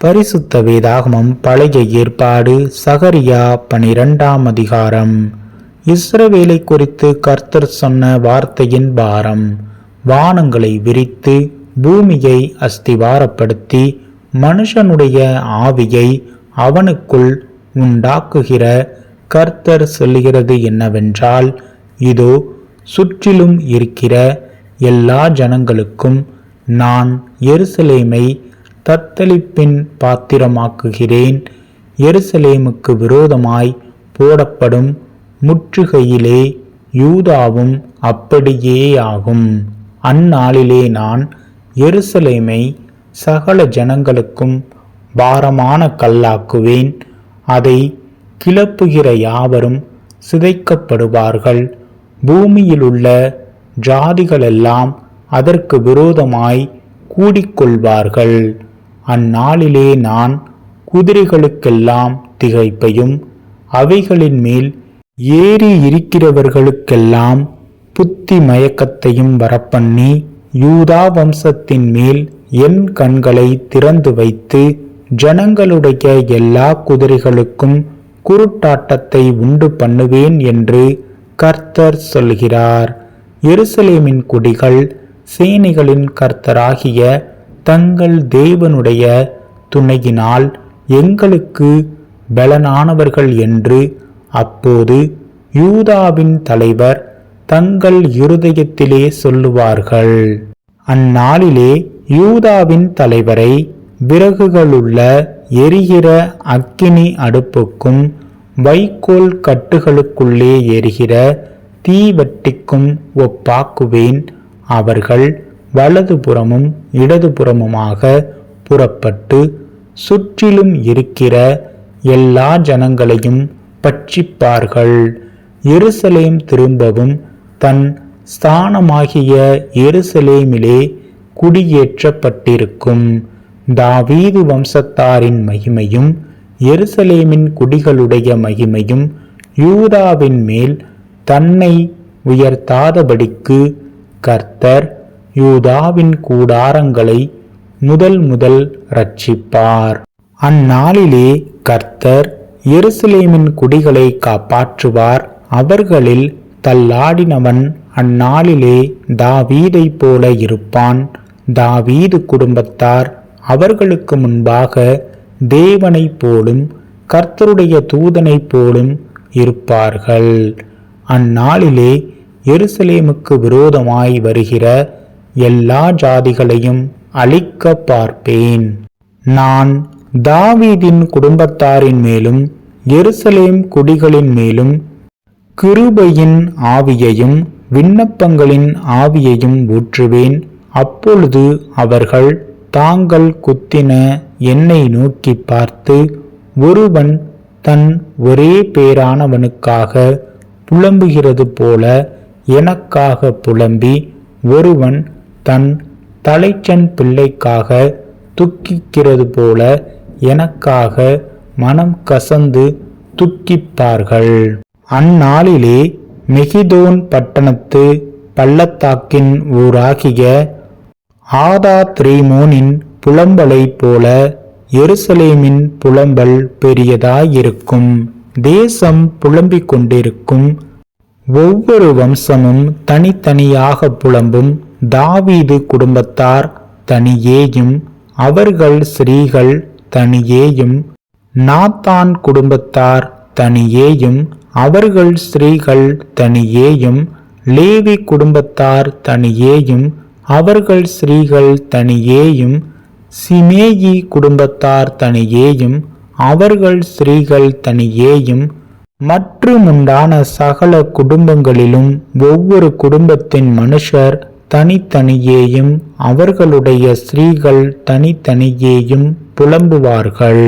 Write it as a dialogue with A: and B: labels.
A: பரிசுத்த வேதாகமம் பழைய ஏற்பாடு சகரியா பனிரெண்டாம் அதிகாரம். இஸ்ரவேலை குறித்து கர்த்தர் சொன்ன வார்த்தையின் பாரம் வானங்களை விரித்து பூமியை அஸ்திவாரப்படுத்தி மனுஷனுடைய ஆவியை அவனுக்குள் உண்டாக்குகிற கர்த்தர் சொல்லுகிறது என்னவென்றால் இதோ சுற்றிலும் இருக்கிற எல்லா ஜனங்களுக்கும் நான் எருசலேமை தத்தளிப்பின் பாத்திரமாக்குகிறேன். எருசலேமுக்கு விரோதமாய் போடப்படும் முற்றுகையிலே யூதாவும் அப்படியேயாகும். அந்நாளிலே நான் எருசலேமை சகல ஜனங்களுக்கும் பாரமான கல்லாக்குவேன். அதை கிளப்புகிற யாவரும் சிதைக்கப்படுவார்கள். பூமியிலுள்ள ஜாதிகளெல்லாம் அதற்கு விரோதமாய் கூடிக்கொள்வார்கள். அந்நாளிலே நான் குதிரைகளுக்கெல்லாம் திகைப்பையும் அவைகளின் மேல் ஏறி இருக்கிறவர்களுக்கெல்லாம் புத்தி மயக்கத்தையும் வரப்பண்ணி யூதா வம்சத்தின் மேல் என் கண்களை திறந்து வைத்து ஜனங்களுடைய எல்லா குதிரைகளுக்கும் குருட்டாட்டத்தை உண்டு பண்ணுவேன் என்று கர்த்தர் சொல்கிறார். எருசலேமின் குடிகள் சேனைகளின் கர்த்தராகிய தங்கள் தேவனுடைய துணையினால் எங்களுக்கு பலனானவர்கள் என்று அப்போது யூதாவின் தலைவர் தங்கள் இருதயத்திலே சொல்லுவார்கள். அந்நாளிலே யூதாவின் தலைவரை விறகுகளுள்ள எரிகிற அக்கினி அடுப்புக்கும் வைக்கோல் கட்டுகளுக்குள்ளே எரிகிற தீவட்டிக்கும் ஒப்பாக்குவேன். அவர்கள் வலதுபுறமும் இடதுபுறமுமாக புறப்பட்டு சுற்றிலும் இருக்கிற எல்லா ஜனங்களையும் பட்சிப்பார்கள். எருசலேம் திரும்பவும் தன் ஸ்தானமாகிய எருசலேமிலே குடியேற்றப்பட்டிருக்கும். தாவீது வம்சத்தாரின் மகிமையும் எருசலேமின் குடிகளுடைய மகிமையும் யூதாவின் மேல் தன்னை உயர்த்தாதபடிக்கு கர்த்தர் யூதாவின் கூடாரங்களை முதல் முதல் ரட்சிப்பார் அந்நாளிலே கர்த்தர் எருசலேமின் குடிகளை காப்பாற்றுவார். அவர்களில் தள்ளாடினவன் அந்நாளிலே தாவீதைப் போல இருப்பான். தாவீது குடும்பத்தார் அவர்களுக்கு முன்பாக தேவனைப் போலும் கர்த்தருடைய தூதனைப் போலும் இருப்பார்கள். அந்நாளிலே எருசலேமுக்கு விரோதமாய் வருகிற எல்லா ஜாதிகளையும் அழிக்க பார்ப்பேன். நான் தாவீதின் குடும்பத்தாரின் மேலும் எருசலேம் குடிகளின் மேலும் கிருபையின் ஆவியையும் விண்ணப்பங்களின் ஆவியையும் ஊற்றுவேன். அப்பொழுது அவர்கள் தாங்கள் குத்தின என்னை நோக்கி பார்த்து ஒருவன் தன் ஒரே பேரானவனுக்காக புலம்புகிறது போல எனக்காக புலம்பி ஒருவன் தன் தலைச்சன் பிள்ளைக்காக துக்கிக்கிறது போல எனக்காக மனம் கசந்து துக்கிப்பார்கள். அந்நாளிலே மெகிதோன் பட்டணத்து பள்ளத்தாக்கின் ஊராகிய ஆதா த்ரீமோனின் புலம்பலைப் போல எருசலேமின் புலம்பல் பெரியதாயிருக்கும். தேசம் புலம்பிக் கொண்டிருக்கும் ஒவ்வொரு வம்சமும் தனித்தனியாக புலம்பும். தாவீது குடும்பத்தார் தனியேயும் அவர்கள் ஸ்ரீகள் தனியேயும் நாத்தான் குடும்பத்தார் தனியேயும் அவர்கள் ஸ்ரீகள் தனியேயும் லேவி குடும்பத்தார் தனியேயும் அவர்கள் ஸ்ரீகள் தனியேயும் சிமேயி குடும்பத்தார் தனியேயும் அவர்கள் ஸ்ரீகள் தனியேயும் மற்றுமுண்டான சகல குடும்பங்களிலும் ஒவ்வொரு குடும்பத்தின் மனுஷர் தனித்தனியேயும் அவர்களுடைய ஸ்திரீகள் தனித்தனியேயும் புலம்புவார்கள்.